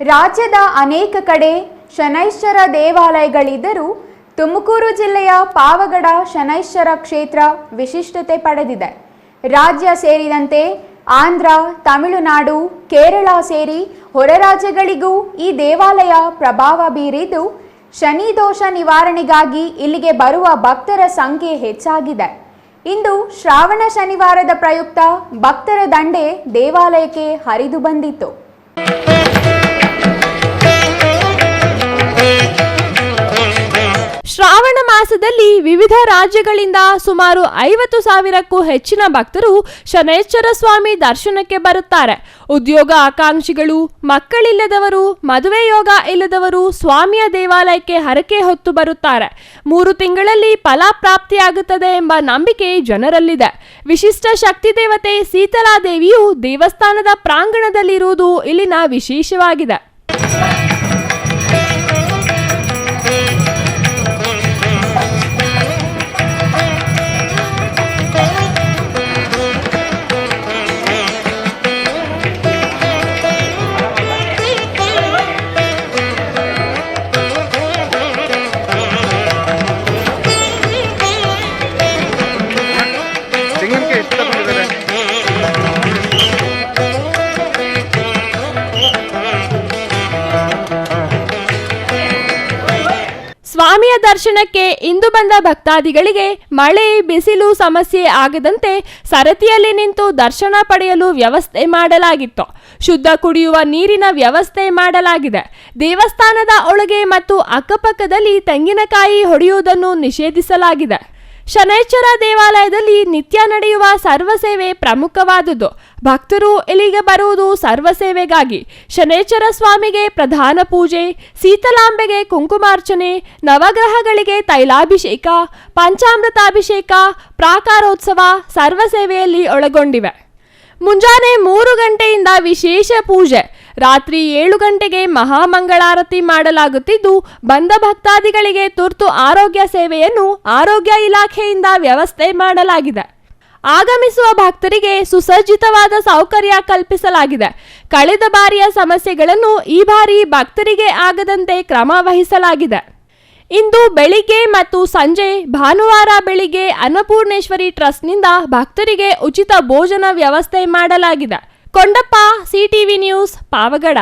ರಾಜ್ಯದ ಅನೇಕ ಕಡೆ ಶನೈಶ್ವರ ದೇವಾಲಯಗಳಿದ್ದರೂ ತುಮಕೂರು ಜಿಲ್ಲೆಯ ಪಾವಗಡ ಶನೈಶ್ವರ ಕ್ಷೇತ್ರ ವಿಶಿಷ್ಟತೆ ಪಡೆದಿದೆ. ರಾಜ್ಯ ಸೇರಿದಂತೆ ಆಂಧ್ರ, ತಮಿಳುನಾಡು, ಕೇರಳ ಸೇರಿ ಹೊರ ರಾಜ್ಯಗಳಿಗೂ ಈ ದೇವಾಲಯ ಪ್ರಭಾವ ಬೀರಿದ್ದು ಶನಿ ದೋಷ ನಿವಾರಣೆಗಾಗಿ ಇಲ್ಲಿಗೆ ಬರುವ ಭಕ್ತರ ಸಂಖ್ಯೆ ಹೆಚ್ಚಾಗಿದೆ. ಇಂದು ಶ್ರಾವಣ ಶನಿವಾರದ ಪ್ರಯುಕ್ತ ಭಕ್ತರ ದಂಡೆ ದೇವಾಲಯಕ್ಕೆ ಹರಿದು ಬಂದಿತ್ತು. ಶ್ರಾವಣ ವಿವಿಧ ರಾಜ್ಯಗಳಿಂದ ಸುಮಾರು ಐವತ್ತು ಸಾವಿರಕ್ಕೂ ಹೆಚ್ಚಿನ ಭಕ್ತರು ಶನೈಶ್ಚರ ಸ್ವಾಮಿ ದರ್ಶನಕ್ಕೆ ಬರುತ್ತಾರೆ. ಉದ್ಯೋಗ ಆಕಾಂಕ್ಷಿಗಳು, ಮಕ್ಕಳಿಲ್ಲದವರು, ಮದುವೆ ಯೋಗ ಇಲ್ಲದವರು ಸ್ವಾಮಿಯ ದೇವಾಲಯಕ್ಕೆ ಹರಕೆ ಹೊತ್ತು ಬರುತ್ತಾರೆ. ಮೂರು ತಿಂಗಳಲ್ಲಿ ಫಲ ಪ್ರಾಪ್ತಿಯಾಗುತ್ತದೆ ಎಂಬ ನಂಬಿಕೆ ಜನರಲ್ಲಿದೆ. ವಿಶಿಷ್ಟ ಶಕ್ತಿ ದೇವತೆ ಸೀತಲಾದೇವಿಯು ದೇವಸ್ಥಾನದ ಪ್ರಾಂಗಣದಲ್ಲಿರುವುದು ಇಲ್ಲಿನ ವಿಶೇಷವಾಗಿದೆ. ದರ್ಶನಕ್ಕೆ ಇಂದು ಬಂದ ಭಕ್ತಾದಿಗಳಿಗೆ ಮಳೆ, ಬಿಸಿಲು ಸಮಸ್ಯೆ ಆಗದಂತೆ ಸರತಿಯಲ್ಲಿ ನಿಂತು ದರ್ಶನ ಪಡೆಯಲು ವ್ಯವಸ್ಥೆ ಮಾಡಲಾಗಿತ್ತು. ಶುದ್ಧ ಕುಡಿಯುವ ನೀರಿನ ವ್ಯವಸ್ಥೆ ಮಾಡಲಾಗಿದೆ. ದೇವಸ್ಥಾನದ ಒಳಗೆ ಮತ್ತು ಅಕ್ಕಪಕ್ಕದಲ್ಲಿ ತೆಂಗಿನಕಾಯಿ ಹೊಡೆಯುವುದನ್ನು ನಿಷೇಧಿಸಲಾಗಿದೆ. ಶನೈಶ್ಚರ ದೇವಾಲಯದಲ್ಲಿ ನಿತ್ಯ ನಡೆಯುವ ಸರ್ವಸೇವೆ ಪ್ರಮುಖವಾದುದು. ಭಕ್ತರು ಇಲ್ಲಿಗೆ ಬರುವುದು ಸರ್ವಸೇವೆಗಾಗಿ ಶನೈಚರ ಸ್ವಾಮಿಗೆ ಪ್ರಧಾನ ಪೂಜೆ ಸೀತಲಾಂಬೆಗೆ ಕುಂಕುಮಾರ್ಚನೆ, ನವಗ್ರಹಗಳಿಗೆ ತೈಲಾಭಿಷೇಕ, ಪಂಚಾಮೃತಾಭಿಷೇಕ, ಪ್ರಾಕಾರೋತ್ಸವ ಸರ್ವಸೇವೆಯಲ್ಲಿ ಒಳಗೊಂಡಿವೆ. ಮುಂಜಾನೆ ಮೂರು ಗಂಟೆಯಿಂದ ವಿಶೇಷ ಪೂಜೆ. ರಾತ್ರಿ ಏಳು ಗಂಟೆಗೆ ಮಹಾಮಂಗಳಾರತಿ ಮಾಡಲಾಗುತ್ತಿದ್ದು, ಬಂದ ಭಕ್ತಾದಿಗಳಿಗೆ ತುರ್ತು ಆರೋಗ್ಯ ಸೇವೆಯನ್ನು ಆರೋಗ್ಯ ಇಲಾಖೆಯಿಂದ ವ್ಯವಸ್ಥೆ ಮಾಡಲಾಗಿದೆ. ಆಗಮಿಸುವ ಭಕ್ತರಿಗೆ ಸುಸಜ್ಜಿತವಾದ ಸೌಕರ್ಯ ಕಲ್ಪಿಸಲಾಗಿದೆ. ಕಳೆದ ಬಾರಿಯ ಸಮಸ್ಯೆಗಳನ್ನು ಈ ಬಾರಿ ಭಕ್ತರಿಗೆ ಆಗದಂತೆ ಕ್ರಮ ವಹಿಸಲಾಗಿದೆ. ಇಂದು ಬೆಳಿಗ್ಗೆ ಮತ್ತು ಸಂಜೆ ಭಾನುವಾರ ಬೆಳಿಗ್ಗೆ ಅನ್ನಪೂರ್ಣೇಶ್ವರಿ ಟ್ರಸ್ಟ್ನಿಂದ ಭಕ್ತರಿಗೆ ಉಚಿತ ಭೋಜನ ವ್ಯವಸ್ಥೆ ಮಾಡಲಾಗಿದೆ. Kondappa, CTV news, Pavagada.